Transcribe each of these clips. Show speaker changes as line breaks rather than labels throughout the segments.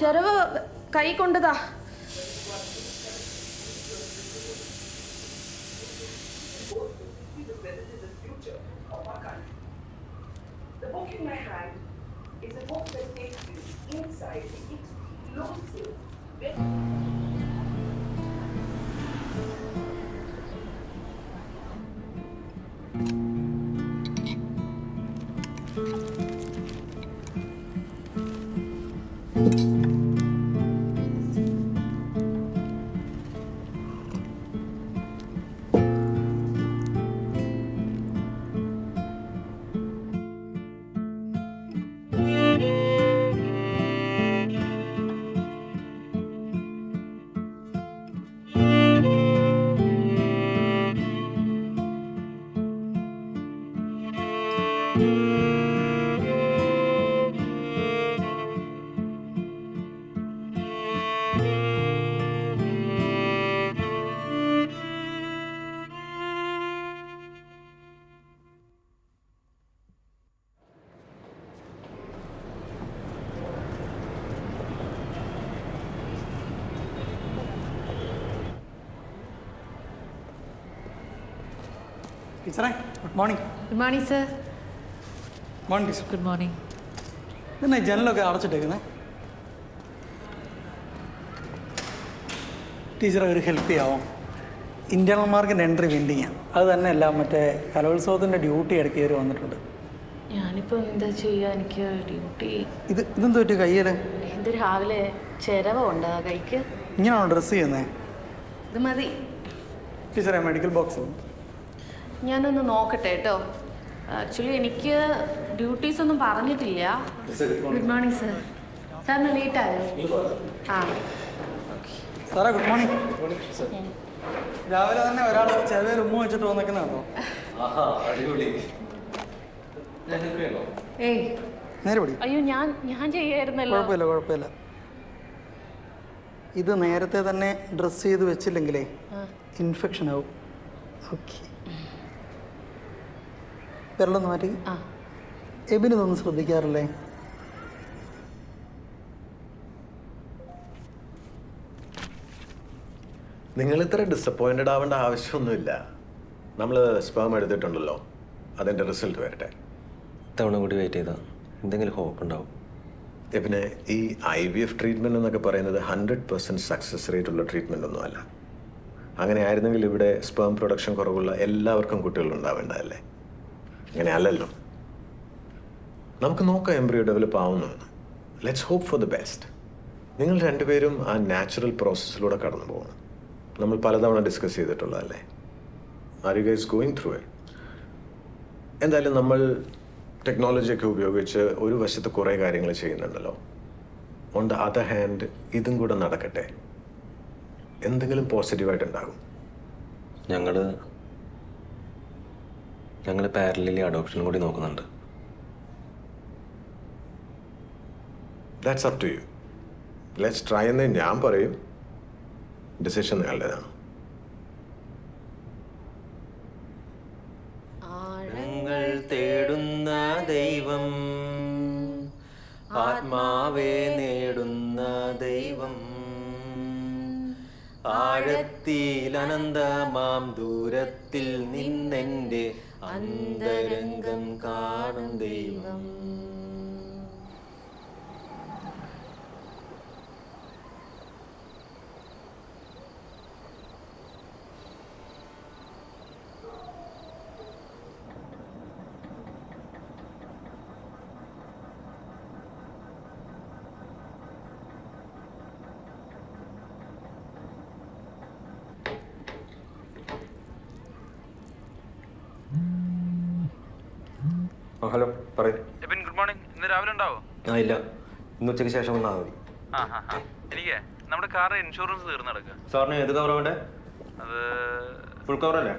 ചെലവ് കൈ കൊണ്ടതാ
The book in my hand is a book that takes you inside the
ടീച്ചറേ good morning
good morning sir
morning teacher
good morning
പിന്നെ ജനലൊക്കെ അടച്ചിട്ടേക്കുന്നത് ടീച്ചറെ ഒരു ഹെൽപ്പ് ചെയ്യാമോ ഇന്റർണൽ മാർക്കിന്റെ എൻട്രി വെൻഡിങ് അത് തന്നെ അല്ല മറ്റേ കലോത്സവത്തിന്റെ ഡ്യൂട്ടി ഇടയ്ക്ക് കയറി വന്നിട്ടുണ്ട്.
ഞാനിപ്പോൾ എന്താ ചെയ്യുക എനിക്ക് ഡ്യൂട്ടി
ഇത് ഇതെന്ത് പറ്റി കയ്യിൽ
ഇത് രാവിലെ ചെരവുണ്ട് കൈക്ക്?
ഇങ്ങനെയാണോ ഡ്രസ്സ് ചെയ്യുന്നത്
ഇത് മതി.
ടീച്ചറെ മെഡിക്കൽ ബോക്സ്
ഞാനൊന്ന് നോക്കട്ടെ കേട്ടോ. ആക്ച്വലി എനിക്ക് ഡ്യൂട്ടീസ് ഒന്നും പറഞ്ഞിട്ടില്ല. ഗുഡ് മോർണിംഗ് സർ സാറിന് ലേറ്റ് ആയോ? ആ.
സാറേ ഗുഡ് മോർണിംഗ് രാവിലെ തന്നെ ഒരാൾ ചെറിയ ഉമ്മ വെച്ചിട്ട് വന്നേക്കുന്നതാണോ?
ഏയ്.
നേരെ പിടി.
അയ്യോ ഞാൻ ഞാൻ ചെയ്യായിരുന്നല്ലോ.
കുഴപ്പമില്ല കുഴപ്പമില്ല. ഇത് നേരത്തെ തന്നെ ഡ്രസ്സ് ചെയ്ത് വെച്ചില്ലെങ്കിലേ ഇൻഫെക്ഷൻ ആവും. ഓക്കെ വിരലൊന്ന് മാറ്റി. എബിനൊന്നും ശ്രദ്ധിക്കാറില്ലേ?
നിങ്ങൾ ഇത്ര ഡിസപ്പോയിന്റഡ് ആവേണ്ട ആവശ്യമൊന്നുമില്ല. നമ്മൾ സ്പേം എടുത്തിട്ടുണ്ടല്ലോ. അതിന്റെ റിസൾട്ട് വരട്ടെ.
ഇത്തവണ കൂടി വെയിറ്റ് ചെയ്താൽ എന്തെങ്കിലും ഹോപ്പ് ഉണ്ടാവും.
പിന്നെ ഈ ഐ വി എഫ് ട്രീറ്റ്മെന്റ് എന്നൊക്കെ പറയുന്നത് ഹൺഡ്രഡ് പെർസെന്റ് സക്സസ് റേറ്റ് ഉള്ള ട്രീറ്റ്മെന്റ് ഒന്നുമല്ല. അങ്ങനെ ആയിരുന്നെങ്കിൽ ഇവിടെ സ്പേം പ്രൊഡക്ഷൻ കുറവുള്ള എല്ലാവർക്കും കുട്ടികൾ ഉണ്ടാവേണ്ടതല്ലേ അങ്ങനെ അല്ലല്ലോ നമുക്ക് നോക്കാം എംബ്രിയോ ഡെവലപ്പ് ആവുന്നു let's hope for the best നിങ്ങൾ രണ്ടുപേരും ആ നാച്ചുറൽ പ്രോസസ്സിലൂടെ കടന്നു പോകണം നമ്മൾ പലതവണ discuss ചെയ്തിട്ടുള്ളതല്ലേ? Are you guys going through it എന്തായാലും നമ്മൾ ടെക്നോളജിയൊക്കെ ഉപയോഗിച്ച് ഒരു വശത്ത് കുറേ കാര്യങ്ങൾ ചെയ്യുന്നുണ്ടല്ലോ. ഓൺ ദ അതർ ഹാൻഡ് ഇതും കൂടെ നടക്കട്ടെ. എന്തെങ്കിലും പോസിറ്റീവായിട്ടുണ്ടാകും
ഞങ്ങൾ ഞങ്ങൾ പാരലിലെ അഡോപ്ഷൻ കൂടി നോക്കുന്നുണ്ട്.
That's up to you let's try എന്ന് ഞാൻ പറയും. ഡിസിഷൻ നിങ്ങളുടേതാണ്.
ആഴങ്ങൾ തേടുന്ന ദൈവം ആത്മാവേ നേടുന്ന ദൈവം. ആഴത്തിൽ അനന്തമാം ദൂരത്തിൽ നിന്നെന്റെ അന്തരംഗം കാണും ദൈവം ആ ഹലോ പറയൂ.
Abin good morning. ഇന്ന് രാവിലെ ഉണ്ടാവോ?
ആ ഇല്ല. ഇന്ന് ഉച്ചയ്ക്ക് ശേഷം വന്നാൽ മതി.
ആ എനിക്ക് നമ്മുടെ കാറിന്റെ ഇൻഷുറൻസ് തീർന്നു കിടക്കുക
സാറിന് ഏത് കവർ വേണ്ടേ?
അത്
ഫുൾ കവർ അല്ലേ?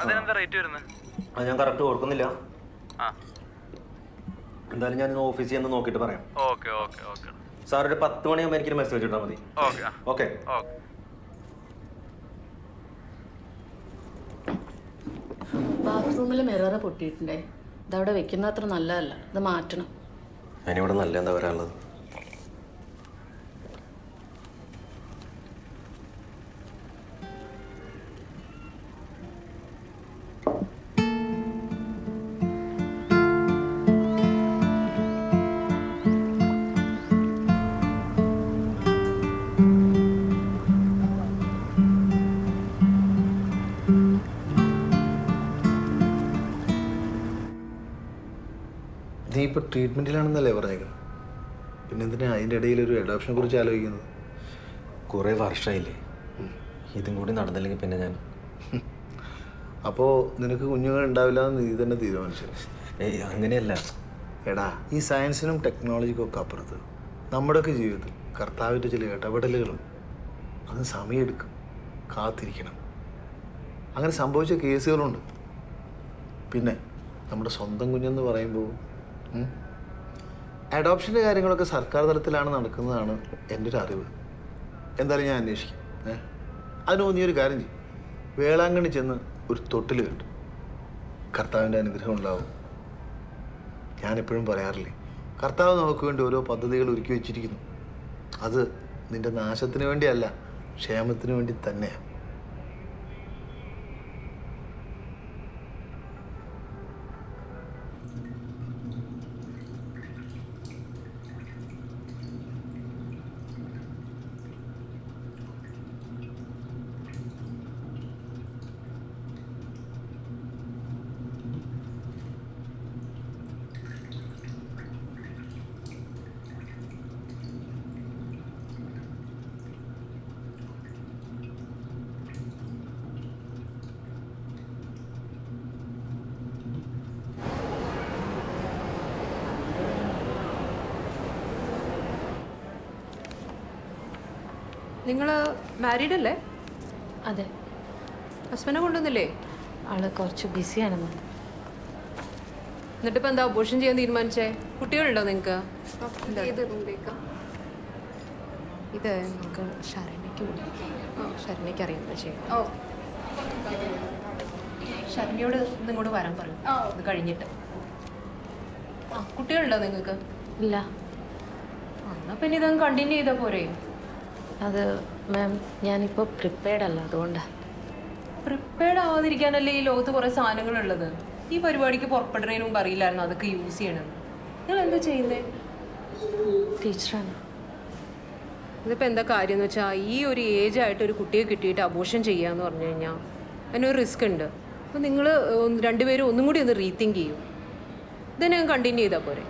അതിനെന്താ റേറ്റ് വരുന്നത്
അത് ഞാൻ കറക്റ്റ് ഓർക്കുന്നില്ല.
ആ.
എന്തായാലും ഞാൻ ഇന്ന് ഓഫീസിൽ നിന്ന് നോക്കിയിട്ട് പറയാം.
Okay okay okay.
സാർ ഒരു പത്ത് മണിയാകുമ്പോൾ എനിക്കൊരു മെസ്സേജ് ഇട്ടാൽ മതി.
ഓക്കെ ആ.
ഓക്കെ.
ഓക്കെ.
ബാത്റൂമിൽ മിറർ പൊട്ടിയിട്ടുണ്ടേ. ഇതവിടെ വെക്കുന്ന അത്ര നല്ലതല്ല. ഇത് മാറ്റണം.
അതിനിവിടെ നല്ല എന്താ വരാനുള്ളത്
ഇപ്പോൾ ട്രീറ്റ്മെന്റിലാണെന്നല്ലേ പറഞ്ഞേക്കുന്നത്? പിന്നെ എന്തിനാ അതിന്റെ ഇടയിൽ ഒരു അഡോപ്ഷനെ കുറിച്ച് ആലോചിക്കുന്നത്?
കുറേ വർഷമായില്ലേ ഇതും കൂടി നടന്നില്ലെങ്കിൽ പിന്നെ ഞാൻ.
അപ്പോൾ നിനക്ക് കുഞ്ഞുങ്ങൾ ഉണ്ടാവില്ല എന്ന് നീ തന്നെ തീരുമാനിച്ചു.
ഏയ് അങ്ങനെയല്ല.
എടാ ഈ സയൻസിനും ടെക്നോളജിക്കും ഒക്കെ അപ്പുറത്ത് നമ്മുടെയൊക്കെ ജീവിതത്തിൽ കർത്താവിന്റെ ചില ഇടപെടലുകളുണ്ട് അത് സമയമെടുക്കും. കാത്തിരിക്കണം. അങ്ങനെ സംഭവിച്ച കേസുകളുണ്ട് പിന്നെ നമ്മുടെ സ്വന്തം കുഞ്ഞെന്ന് പറയുമ്പോൾ അഡോപ്ഷന്റെ കാര്യങ്ങളൊക്കെ സർക്കാർ തലത്തിലാണ് നടക്കുന്നതാണ് എന്റെ ഒരു അറിവ്. എന്തായാലും ഞാൻ അന്വേഷിക്കും. ഏ? അതിന് നീ ഒരു കാര്യം ചെയ്യും. വേളാങ്കണ്ണി ചെന്ന് ഒരു തൊട്ടിൽ കെട്ടും കർത്താവിന്റെ അനുഗ്രഹം ഉണ്ടാവും. ഞാനെപ്പോഴും പറയാറില്ലേ കർത്താവ് നമുക്ക് വേണ്ടി ഓരോ പദ്ധതികൾ ഒരുക്കി വെച്ചിരിക്കുന്നു. അത് നിന്റെ നാശത്തിന് വേണ്ടിയല്ല ക്ഷേമത്തിന് വേണ്ടി തന്നെയാണ്
നിങ്ങൾ മാരീഡ് അല്ലേ
അതെ.
ഹസ്ബൻഡിനെ കൊണ്ടുവന്നില്ലേ?
ആൾ കുറച്ച് ബിസിയാണെന്ന്
എന്നിട്ടിപ്പോൾ എന്താ അബോഷൻ ചെയ്യാൻ തീരുമാനിച്ചേ? കുട്ടികളുണ്ടോ നിങ്ങൾക്ക് ഇത് നമുക്ക് ശരണയ്ക്ക് ശരണയ്ക്ക് അറിയാം ചെയ്യാം. ശരണിയോട് ഇങ്ങോട്ട് വരാൻ പറയും. ഇത് കഴിഞ്ഞിട്ട്. ആ കുട്ടികളുണ്ടോ നിങ്ങൾക്ക്
ഇല്ല.
എന്നാ പിന്നെ ഇതങ്ങ് കണ്ടിന്യൂ ചെയ്താ പോരെ.
അത് മാം ഞാനിപ്പോൾ പ്രിപ്പയർഡ് അല്ല അതുകൊണ്ടാണ്
പ്രിപ്പയർഡ് ആവാതിരിക്കാനല്ലേ ഈ ലോകത്ത് കുറേ സാധനങ്ങളുള്ളത്? ഈ പരിപാടിക്ക് പുറപ്പെടുന്നതിന് മുമ്പ് അറിയില്ലായിരുന്നു അതൊക്കെ യൂസ് ചെയ്യണം. നിങ്ങൾ എന്താ ചെയ്യുന്നേ
ടീച്ചറാണ്
ഇതിപ്പോൾ എന്താ കാര്യം എന്ന് വെച്ചാൽ ഈ ഒരു ഏജ് ആയിട്ട് ഒരു കുട്ടിയെ കിട്ടിയിട്ട് അബോഷൻ ചെയ്യാന്ന് പറഞ്ഞു കഴിഞ്ഞാൽ അതിനൊരു റിസ്ക് ഉണ്ട്. അപ്പോൾ നിങ്ങൾ രണ്ടുപേരും ഒന്നും കൂടി ഒന്ന് റീതിങ്ക് ചെയ്യും. ഇതന്നെ ഞാൻ കണ്ടിന്യൂ ചെയ്താൽ പോരെ.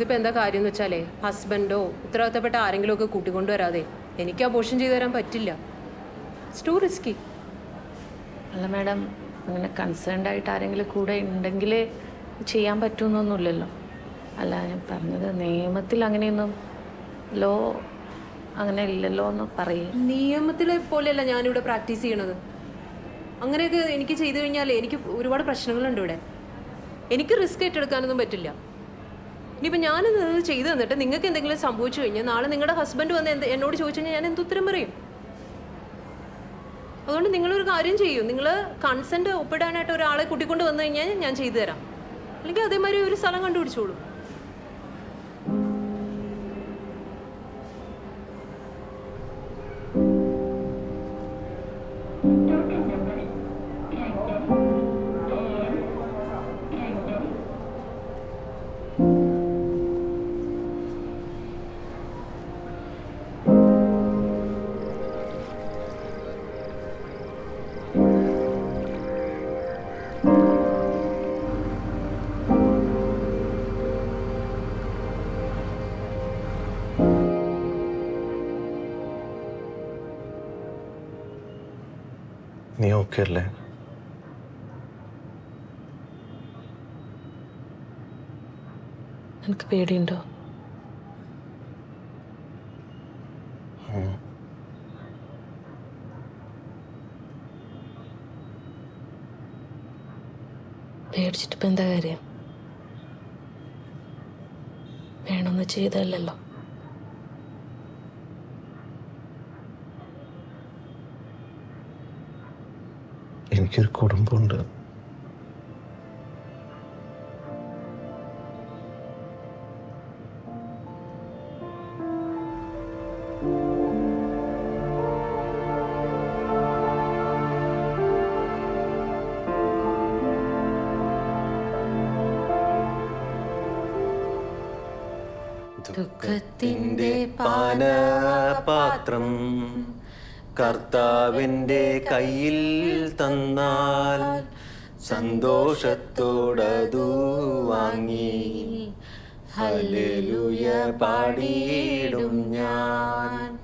ഇതിപ്പോൾ എന്താ കാര്യം എന്ന് വെച്ചാലേ ഹസ്ബൻഡോ ഉത്തരവാദിത്തപ്പെട്ട ആരെങ്കിലും ഒക്കെ കൂട്ടിക്കൊണ്ടു വരാതെ എനിക്ക് അബോഷൻ ചെയ്തു തരാൻ പറ്റില്ല. ഇറ്റ്സ് ടു റിസ്കി
അല്ല മാഡം അങ്ങനെ കൺസേൺഡ് ആയിട്ട് ആരെങ്കിലും കൂടെ ഉണ്ടെങ്കിൽ ചെയ്യാൻ പറ്റുമെന്നൊന്നുമില്ലല്ലോ അല്ല ഞാൻ പറഞ്ഞത് നിയമത്തിൽ അങ്ങനെയൊന്നും ലോ അങ്ങനെ ഇല്ലല്ലോ എന്ന് പറയും.
നിയമത്തിലെ പോലെയല്ല ഞാനിവിടെ പ്രാക്ടീസ് ചെയ്യണത്. അങ്ങനെയൊക്കെ എനിക്ക് ചെയ്തു കഴിഞ്ഞാൽ എനിക്ക് ഒരുപാട് പ്രശ്നങ്ങളുണ്ട് ഇവിടെ. എനിക്ക് റിസ്ക് ഏറ്റെടുക്കാനൊന്നും പറ്റില്ല. ഇനിയിപ്പോൾ ഞാനിത് ചെയ്തു തന്നിട്ട് നിങ്ങൾക്ക് എന്തെങ്കിലും സംഭവിച്ചു കഴിഞ്ഞാൽ നാളെ നിങ്ങളുടെ ഹസ്ബൻഡ് വന്ന് എന്ത് എന്നോട് ചോദിച്ചു കഴിഞ്ഞാൽ ഞാൻ എന്തുത്തരം പറയും? അതുകൊണ്ട് നിങ്ങളൊരു കാര്യം ചെയ്യൂ. നിങ്ങൾ കൺസെന്റ് ഒപ്പിടാനായിട്ട് ഒരാളെ കൂട്ടിക്കൊണ്ട് വന്നു കഴിഞ്ഞാൽ ഞാൻ ചെയ്തു തരാം. അല്ലെങ്കിൽ അതേമാതിരി ഒരു സ്ഥലം കണ്ടുപിടിച്ചോളൂ.
നീ ഓക്കെ അല്ലേ
എനിക്ക് പേടിയുണ്ടോ? പേടിച്ചിട്ടിപ്പോ എന്താ കാര്യം? വേണമെന്ന് ചെയ്തല്ലോ
എനിക്കൊരു കുടുംബമുണ്ട്.
ദുഃഖത്തിന്റെ പാനപാത്രം കർത്താവിന്റെ കയ്യിൽ തന്നാൽ സന്തോഷത്തോടതു വാങ്ങി. ഹലലുയ പാടിയിടും ഞാൻ.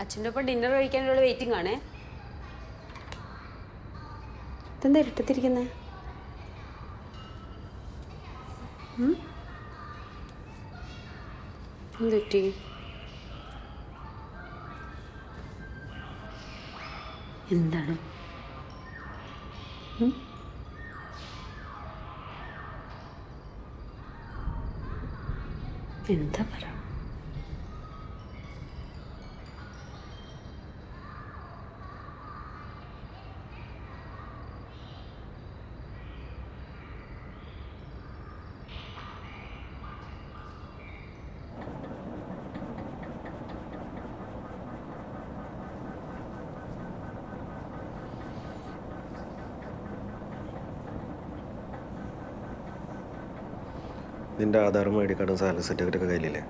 അച്ഛന്റെ ഒപ്പം ഡിന്നർ കഴിക്കാനുള്ള വെയിറ്റിംഗ് ആണേ. ഇതെന്താ ഇരുട്ടത്തിരിക്കുന്നേ? എന്തുറ്റി എന്താണ്? എന്താ പറ
നിന്റെ ആധാറും ഐ ഡി കാർഡും സാലറി സർട്ടിഫിക്കറ്റ് ഒക്കെ കയ്യിലില്ലേ?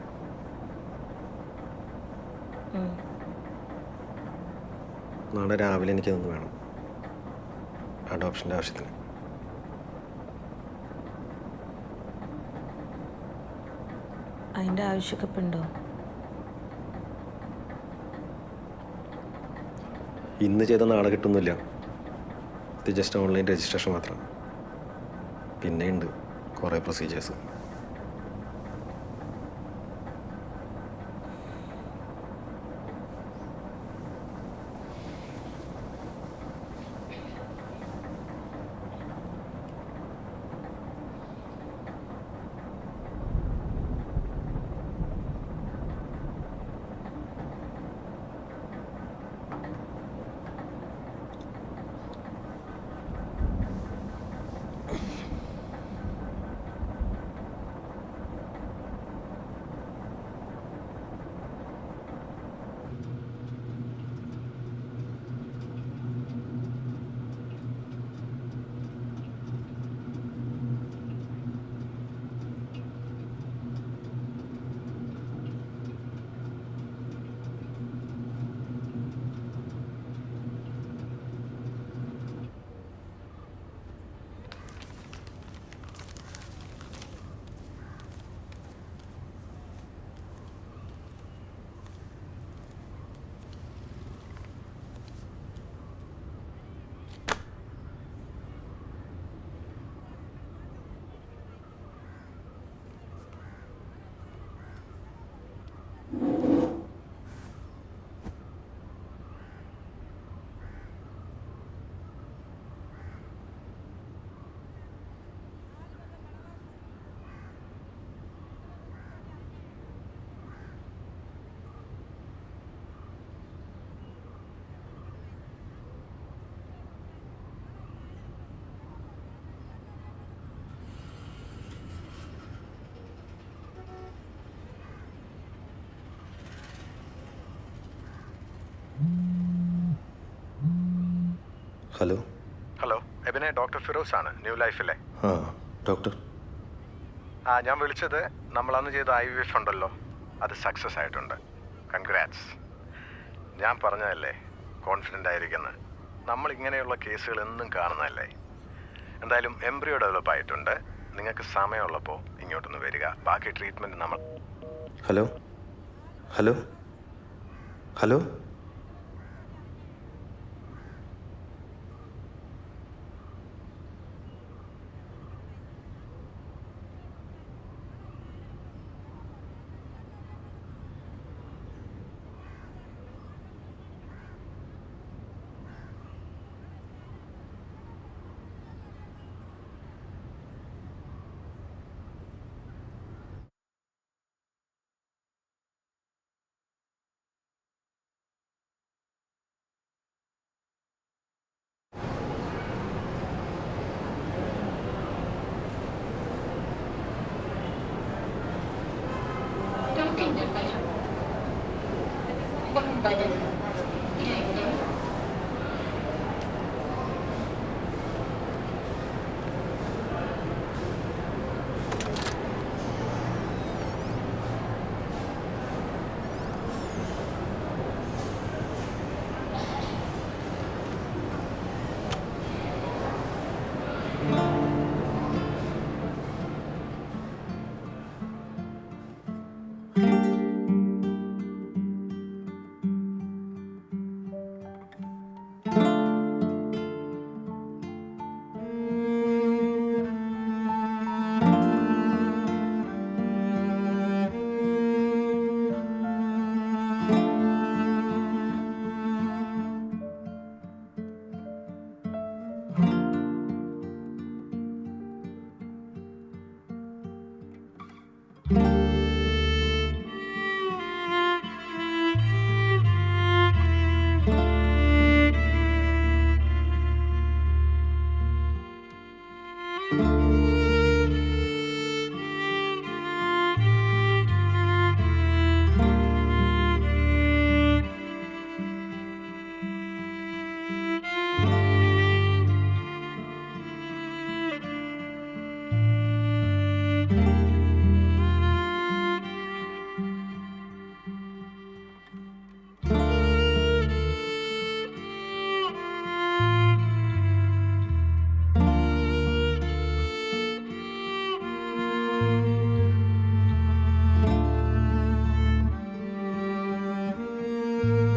നാളെ രാവിലെ എനിക്ക് നിന്ന് വേണം. അഡോപ്ഷന്റെ ആവശ്യത്തിന്.
അതിന്റെ ആവശ്യമൊക്കെ ഇപ്പം ഉണ്ടോ?
ഇന്ന് ചെയ്ത നാളെ കിട്ടുന്നില്ല. ഇത് ജസ്റ്റ് ഓൺലൈൻ രജിസ്ട്രേഷൻ മാത്രം. പിന്നെ ഉണ്ട് കുറേ പ്രൊസീജിയേഴ്സ് ഹലോ.
ഹലോ എബിനെ ഡോക്ടർ ഫിറോസ് ആണ് ന്യൂ ലൈഫിലെ.
ആ ഡോക്ടർ.
ആ ഞാൻ വിളിച്ചത് നമ്മൾ അന്ന് ചെയ്ത ഐ വി എഫ് ഉണ്ടല്ലോ അത് സക്സസ് ആയിട്ടുണ്ട്. കൺഗ്രാറ്റ്സ് ഞാൻ പറഞ്ഞതല്ലേ കോൺഫിഡന്റ് ആയിരിക്കുന്നത് നമ്മൾ ഇങ്ങനെയുള്ള കേസുകൾ എന്നും കാണുന്നതല്ലേ. എന്തായാലും എംബ്രിയോ ഡെവലപ്പ് ആയിട്ടുണ്ട്. നിങ്ങൾക്ക് സമയമുള്ളപ്പോൾ ഇങ്ങോട്ടൊന്ന് വരിക. ബാക്കി ട്രീറ്റ്മെന്റ് നമ്മൾ
hello. Hello. Hello. con bà ആ